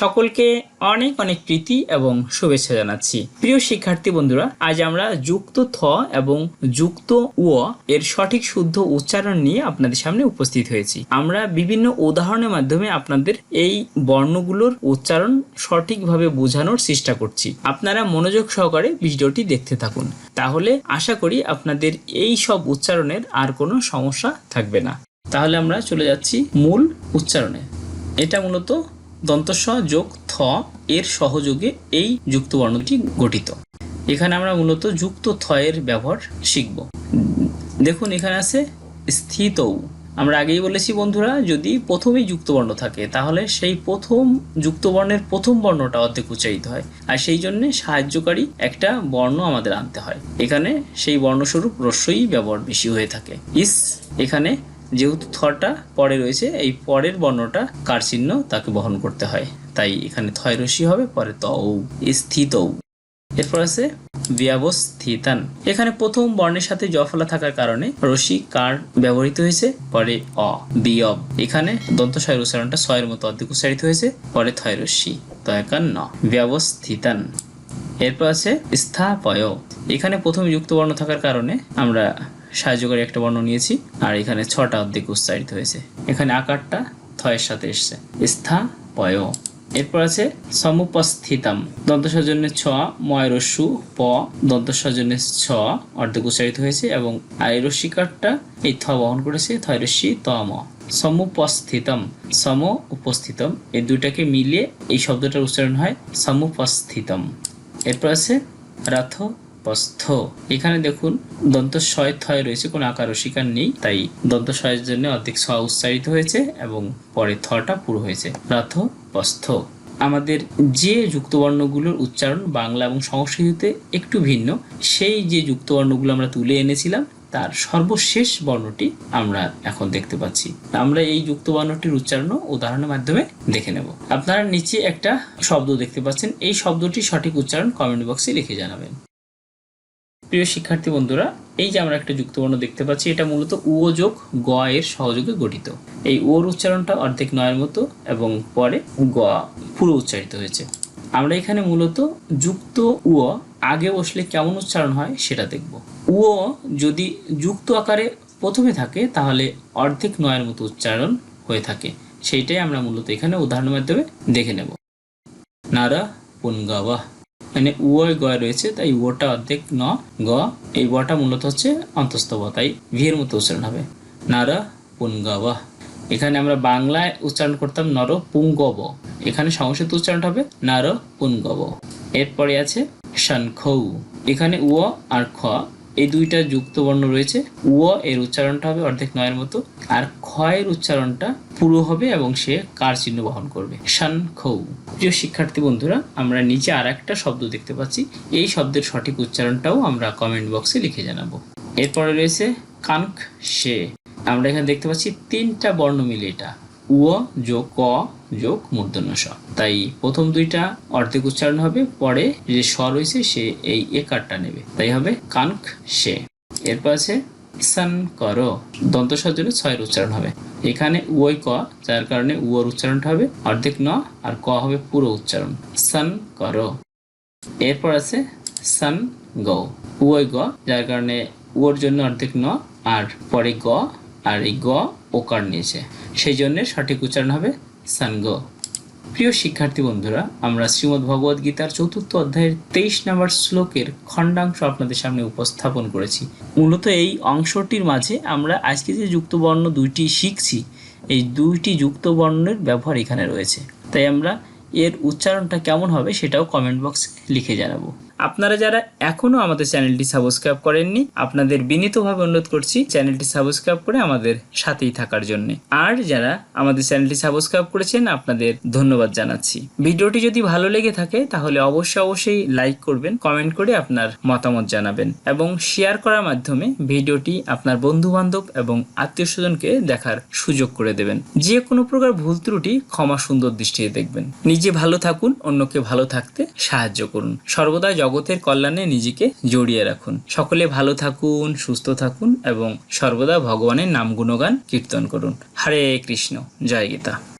সকলকে অনেক অনেক প্রীতি এবং শুভেচ্ছা জানাচ্ছি। প্রিয় শিক্ষার্থী বন্ধুরা, আজ আমরা যুক্ত থ এবং যুক্ত উ এর সঠিক শুদ্ধ উচ্চারণ নিয়ে আপনাদের সামনে উপস্থিত হয়েছি। আমরা বিভিন্ন উদাহরণের মাধ্যমে আপনাদের এই বর্ণগুলোর উচ্চারণ সঠিকভাবে বোঝানোর চেষ্টা করছি। আপনারা মনোযোগ সহকারে ভিডিওটি দেখতে থাকুন। তাহলে আশা করি আপনাদের এই সব উচ্চারণের আর কোনো সমস্যা থাকবে না। তাহলে আমরা চলে যাচ্ছি মূল উচ্চারণে। এটা মূলত দন্তস্ব যোগ থ এর সহযোগে এই যুক্ত বর্ণটি গঠিত। এখানে আমরা মূলত যুক্ত থ এর ব্যবহার শিখব। দেখুন এখানে আছে স্থিতৌ। আমরা আগেই বলেছি বন্ধুরা, যদি প্রথমেই যুক্ত বর্ণ থাকে, তাহলে সেই প্রথম যুক্ত বর্ণের প্রথম বর্ণটা অর্ধেক উচ্চারিত হয়। আর সেই জন্য সাহায্যকারী একটা বর্ণ আমাদের আনতে হয়। এখানে সেই বর্ণস্বরূপ রস্যই ব্যবহার বেশি হয়ে থাকে। ইস এখানে যেহেতু থটা পরে রয়েছে, এই পরের বর্ণটা কার চিহ্ন তাকে বহন করতে হয়। তাই এখানে থয় রশ্মি হবে, পরে ত স্থিতৌ এরপর আছে ব্যবস্থিতান। এখানে প্রথম বর্ণের সাথে জফলা থাকার কারণে রশ্মি কার ব্যবহৃত হয়েছে? পরে অ, বিয়ব। এখানে দন্ত ছয়ের উচ্চারণটা ছয়ের মতো অর্ধেক উচ্চারিত হয়েছে, পরে থয় রশ্মি। তয়কান ন। ব্যবস্থিতান। এরপর আছে স্থাপয়। এখানে প্রথম যুক্ত বর্ণ থাকার কারণে আমরা সাহায্যকারী একটা বর্ণ নিয়েছি, আর এখানে ছটা অর্ধেক উচ্চারিত হয়েছে। এখানে আকারটা থয়ের সাথে এসছে। স্থাপয় এরপর আছে সমুপস্থিতাম। দন্ত সজনের ছ ময় রস্যু প। দন্ত সজনের ছ অর্ধেক উচ্চারিত হয়েছে এবং আর এই এই থ বহন করেছে থয় রস্যি তম। সমুপস্থিতম সম উপস্থিতম এই দুইটাকে মিলিয়ে এই শব্দটার উচ্চারণ হয় সমুপস্থিতম। এরপর আছে রাথ পস্থ। এখানে দেখুন দন্ত শয় থয় রয়েছে, কোনো আকার শিকার নেই, তাই দন্ত শয়ের জন্য অর্ধেক ছ উচ্চারিত হয়েছে এবং পরে থটা পুরো হয়েছে। রাথ পস্থ। আমাদের যে যুক্তবর্ণগুলোর উচ্চারণ বাংলা এবং সংস্কৃতিতে একটু ভিন্ন, সেই যে যুক্তবর্ণগুলো আমরা তুলে এনেছিলাম, তার সর্বশেষ বর্ণটি আমরা এখন দেখতে পাচ্ছি। আমরা এই যুক্ত বর্ণটির উচ্চারণ উদাহরণের মাধ্যমে দেখে নেব। আপনারা নিচে একটা শব্দ দেখতে পাচ্ছেন, এই শব্দটি সঠিক উচ্চারণ কমেন্ট বক্সে লিখে জানাবেন। প্রিয় শিক্ষার্থী বন্ধুরা, এই যে আমরা একটা যুক্তবর্ণ দেখতে পাচ্ছি, এটা মূলত উ যোগ গ এর সহযোগে গঠিত। এই ওর উচ্চারণটা অর্ধেক নয়ের মতো এবং পরে গ পুরো উচ্চারিত হয়েছে। আমরা এখানে মূলত যুক্ত উ আগে বসলে কেমন উচ্চারণ হয় সেটা দেখব। উ যদি যুক্ত আকারে প্রথমে থাকে, তাহলে অর্ধেক নয়ের মতো উচ্চারণ হয়ে থাকে। সেইটাই আমরা মূলত এখানে উদাহরণের মাধ্যমে দেখে নেব। নারা পুনগাওয়া মানে উয় গ রয়েছে, তাই ওটা অর্ধেক ন গ। এই বটা মূলত হচ্ছে অন্তস্তব তাই ভিয়ের মতো উচ্চারণ হবে। নারা পুনগব। এখানে আমরা বাংলায় উচ্চারণ করতাম নর পুঙ্গব। এখানে সংস্কৃত উচ্চারণ হবে নার পুঙ্গব এরপরে আছে শানখৌ এখানে উ আর খ এই দুইটা যুক্ত বর্ণ রয়েছে। উ এর উচ্চারণটা হবে অর্ধেক নয়ের মতো, আর এর উচ্চারণটা পুরো হবে এবং সে কার চিহ্ন বহন করবে? শান খৌ। প্রিয় শিক্ষার্থী বন্ধুরা, আমরা নিচে আর একটা শব্দ দেখতে পাচ্ছি। এই শব্দের সঠিক উচ্চারণটাও আমরা কমেন্ট বক্সে লিখে জানাব। এরপরে রয়েছে কানক সে আমরা এখানে দেখতে পাচ্ছি তিনটা বর্ণ মিলে এটা। উ যোগ ক যোগ মূর্ধন্য স। তাই প্রথম দুইটা অর্ধেক উচ্চারণ হবে, পরে যে স রয়েছে সে এই একারটা নেবে। তাই হবে কানক সে। এরপর আছে সান কর। দন্ত সজ্জনে ছয়ের উচ্চারণ হবে। এখানে উই ক, যার কারণে উয়োর উচ্চারণটা হবে, অর্ধেক ন, আর ক হবে পুরো উচ্চারণ। সান কর। এরপর আছে সান গ উই গ, যার কারণে উয়োর জন্য অর্ধেক ন, আর পরে গ আর এই গ, ওকার নিয়েছে সেই জন্য সঠিক উচ্চারণ হবে সানগ প্রিয় শিক্ষার্থী বন্ধুরা, আমরা শ্রীমদ্ ভগবদ গীতার চতুর্থ অধ্যায়ের তেইশ নম্বর শ্লোকের খণ্ডাংশ আপনাদের সামনে উপস্থাপন করেছি। মূলত এই অংশটির মাঝে আমরা আজকে যে যুক্তবর্ণ দুইটি শিখছি, এই দুইটি যুক্তবর্ণের ব্যবহার এখানে রয়েছে। তাই আমরা এর উচ্চারণটা কেমন হবে সেটাও কমেন্ট বক্স লিখে জানাব। আপনারা যারা এখনও আমাদের চ্যানেলটি সাবস্ক্রাইব করেননি, আপনাদের বিনীতভাবে অনুরোধ করছি চ্যানেলটি সাবস্ক্রাইব করে আমাদের সাথেই থাকার জন্য। আর যারা আমাদের চ্যানেলটি সাবস্ক্রাইব করেছেন, আপনাদের ধন্যবাদ জানাচ্ছি। ভিডিওটি যদি ভালো লেগে থাকে, তাহলে অবশ্যই অবশ্যই লাইক করবেন, কমেন্ট করে আপনার মতামত জানাবেন এবং শেয়ার করার মাধ্যমে ভিডিওটি আপনার বন্ধু বান্ধব এবং আত্মীয় স্বজনকে দেখার সুযোগ করে দেবেন। যে কোনো প্রকার ভুল ত্রুটি, ক্ষমা সুন্দর দৃষ্টিতে দেখবেন। নিজে ভালো থাকুন, অন্যকে ভালো থাকতে সাহায্য করুন। সর্বদা জগতের কল্যাণে নিজেকে জড়িয়ে রাখুন। সকলে ভালো থাকুন, সুস্থ থাকুন এবং সর্বদা ভগবানের নাম গুণগান কীর্তন করুন। হরে কৃষ্ণ। জয় গীতা।